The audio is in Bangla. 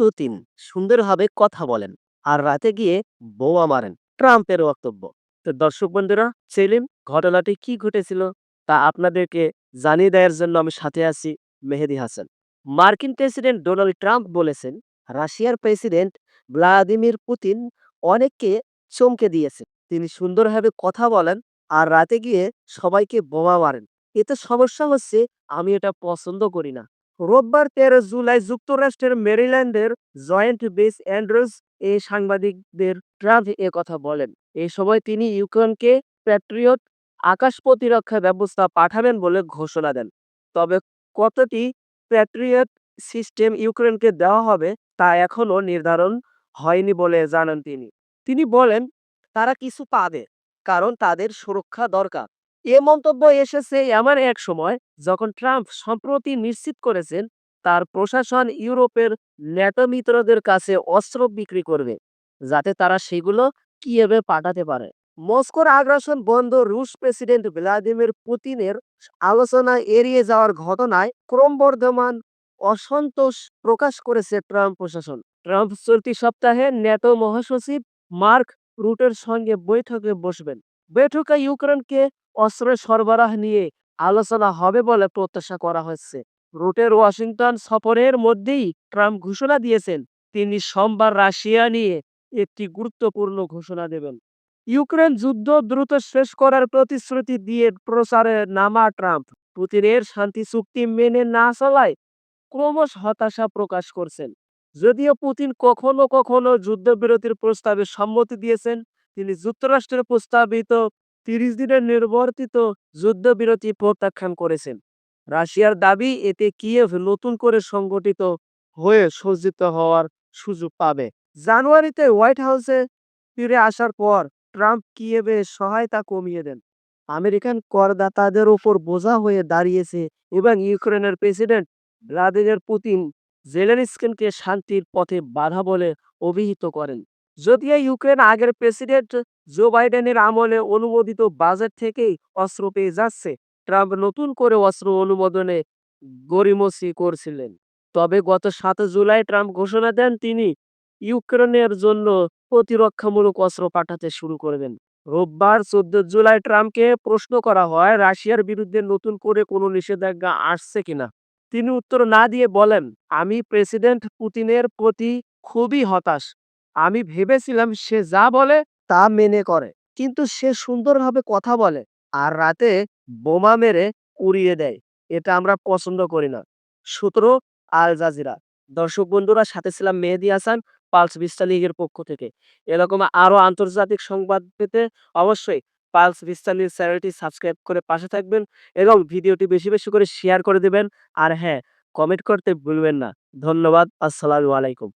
পুতিন সুন্দরভাবে কথা বলেন। আর রাতে গিয়ে বোমা মারেন। ট্রাম্পের বক্তব্য। তো দর্শক বন্ধুরা, সেলিম, ঘটনাটি কি ঘটেছিল তা আপনাদেরকে জানিয়ে দেওয়ার জন্য আমি সাথে আছি মেহেদি হাসান। মার্কিন প্রেসিডেন্ট ডোনাল্ড ট্রাম্প বলেছেন, রাশিয়ার প্রেসিডেন্ট ভ্লাদিমির পুতিন অনেককে চমকে দিয়েছেন। তিনি সুন্দরভাবে কথা বলেন আর রাতে গিয়ে সবাইকে বোমা মারেন। এতে সমস্যা হচ্ছে, আমি এটা পছন্দ করি না। রোববার তেরো জুলাই যুক্তরাষ্ট্রের মেরিল্যান্ডের জয়েন্ট বেস অ্যান্ড্রোজ এ সাংবাদিকদের ট্রাম্প এ কথা বলেন। এই সময় তিনি ইউক্রেনকে প্যাট্রিয়ট আকাশ প্রতিরক্ষা ব্যবস্থা পাঠাবেন বলে ঘোষণা দেন। তবে কতটি প্যাট্রিয়ট সিস্টেম ইউক্রেনকে দেওয়া হবে তা এখনও নির্ধারণ হয়নি বলে জানান তিনি। তিনি বলেন, তারা কিছু পাবে, কারণ তাদের সুরক্ষা দরকার। এ মন্তব্য এসেছে এমন এক সময় যখন ট্রাম্প সম্প্রতি নিশ্চিত করেছেন তার প্রশাসন ইউরোপের ন্যাটো মিত্রদের কাছে অস্ত্র বিক্রি করবে, যাতে তারা সেগুলো কিয়েভে পাঠাতে পারে। মস্কোর আগ্রাসন বন্ধ রুশ প্রেসিডেন্ট ভ্লাদিমির পুতিনের আলোচনা এড়িয়ে যাওয়ার ঘটনায় ক্রমবর্ধমান অসন্তোষ প্রকাশ করেছে ট্রাম্প প্রশাসন। ট্রাম্প চলতি সপ্তাহে ন্যাটো মহাসচিব মার্ক রুটের সঙ্গে বৈঠকে বসবেন। বৈঠকে ইউক্রেনকে অস্ত্র সরবরাহ নিয়ে আলোচনা হবে বলে প্রত্যাশা করা হচ্ছে। রুটের ওয়াশিংটন সফরের মধ্যেই ট্রাম্প ঘোষণা দিয়েছেন, তিনি সোমবার রাশিয়া নিয়ে একটি গুরুত্বপূর্ণ ঘোষণা দেবেন। ইউক্রেন যুদ্ধ দ্রুত শেষ করার প্রতিশ্রুতি দিয়ে প্রচারে নামা ট্রাম্প। পুতিনের শান্তি চুক্তি মেনে না চলায় ক্রমশ হতাশা প্রকাশ করছেন। যদিও পুতিন কখনো কখনো যুদ্ধবিরতির প্রস্তাবে সম্মতি দিয়েছেন তিনি যুক্তরাষ্ট্রের প্রস্তাবিত তিরিশ দিনের নির্বর্তিত যুদ্ধবিরতি প্রত্যাখ্যান করেছেন। রাশিয়ার দাবি, এতে কিয়েভ নতুন করে সংগঠিত হয়ে সজ্জিত হওয়ার সুযোগ পাবে। জানুয়ারিতে হোয়াইট হাউসে ফিরে আসার পর ট্রাম্প কিয়েভে সহায়তা কমিয়ে দেন। আমেরিকান করদাতাদের ওপর বোঝা হয়ে দাঁড়িয়েছে এবং ইউক্রেনের প্রেসিডেন্ট ভ্লাদিমির পুতিন জেলেনস্কিনকে শান্তির পথে বাধা বলে অভিহিত করেন। যদিও ইউক্রেন আগের প্রেসিডেন্ট জো বাইডেনের আমলে অনুমোদিত বাজেট থেকেই অস্ত্র পেয়ে যাচ্ছে, ট্রাম্প নতুন করে অস্ত্র অনুমোদনে গড়িমসি করছিলেন। তবে গত সাত জুলাই ট্রাম্প ঘোষণা দেন, তিনি ইউক্রেনের জন্য প্রতিরক্ষামূলক অস্ত্র পাঠাতে শুরু করবেন। রোববার চোদ্দ জুলাই ট্রাম্পকে প্রশ্ন করা হয়, রাশিয়ার বিরুদ্ধে নতুন করে কোনো নিষেধাজ্ঞা আসছে কিনা? তিনি উত্তর না দিয়ে বলেন, আমি প্রেসিডেন্ট পুতিনের প্রতি খুবই হতাশ। আমি ভেবেছিলাম সে যা বলে তা মেনে করে। কিন্তু সে সুন্দরভাবে কথা বলে আর রাতে বোমা মেরে উড়িয়ে দেয়। এটা আমরা পছন্দ করি না। সূত্র আল জাজিরা। দর্শক বন্ধুরা, সাথে ছিলাম মেহেদি হাসান, পালস ভিস্তা লিগের পক্ষ থেকে। এরকম আরও আন্তর্জাতিক সংবাদ পেতে অবশ্যই পালস ভিস্তা লিগ চ্যানেলটি সাবস্ক্রাইব করে পাশে থাকবেন এবং ভিডিওটি বেশি বেশি করে শেয়ার করে দেবেন। আর হ্যাঁ কমেন্ট করতে ভুলবেন না। ধন্যবাদ। আসসালামু আলাইকুম।